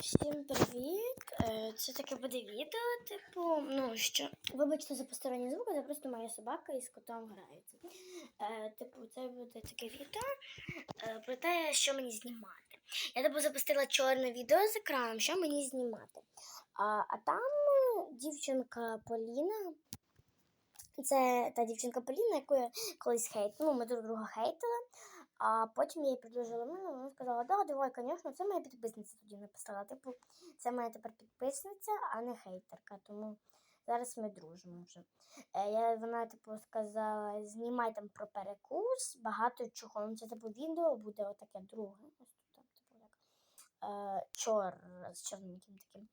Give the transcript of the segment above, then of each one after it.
Всім привіт! Е, Це таке буде відео, типу, ну що. Вибачте за посторонні звуки, це просто моя собака із котом грається. Е, Типу, це буде таке відео е, про те, що мені знімати. Я типу запустила чорне відео з екраном, що мені знімати. А, а там дівчинка Поліна. Це та дівчинка Поліна, яку я колись хейт. Ну, ми друг друга хейтили. А потім я їй предложила мене, вона сказала, да, давай, звісно, це моя підписниця тоді написала. Типу, це моя тепер підписниця, а не хейтерка. Тому зараз ми дружимо вже. Е, я, вона, типу, сказала, знімай там про перекус, багато чого. Ну, це типу відео буде отаке друге. Ось тут типу, як е, чор з чорненьким таким.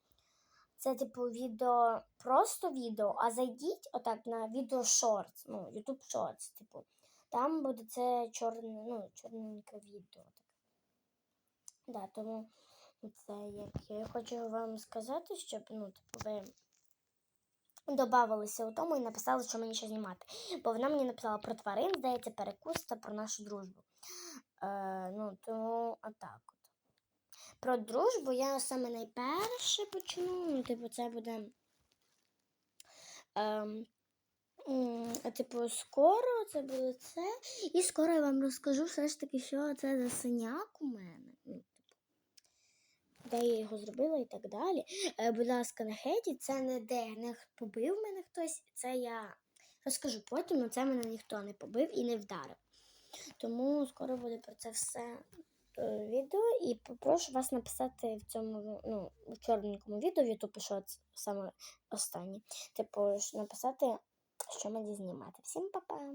Це, типу, відео, просто відео, а зайдіть отак на відео шортс, ну, YouTube Shorts, типу. Там буде це чорне, ну, чорненьке відео. Да, тому це як я хочу вам сказати, щоб ну, типу, ви додавалися у тому і написали, що мені ще знімати. Бо вона мені написала про тварин, здається, перекус та про нашу дружбу. Е, ну, тому отак от. Про дружбу я саме найперше почну. Ну, типу, це буде. Ем, типу, скоро це буде це. І скоро я вам розкажу все ж таки, що це за синяк у мене. Ну, типу, де я його зробила і так далі. Е, будь ласка, не хейтіть, це не де не побив мене хтось, це я розкажу потім, але це мене ніхто не побив і не вдарив. Тому скоро буде про це все відео. І попрошу вас написати в цьому ну, в чорненькому відео, YouTube, це саме останнє. Типу, написати, що мені знімати. Всім па-па!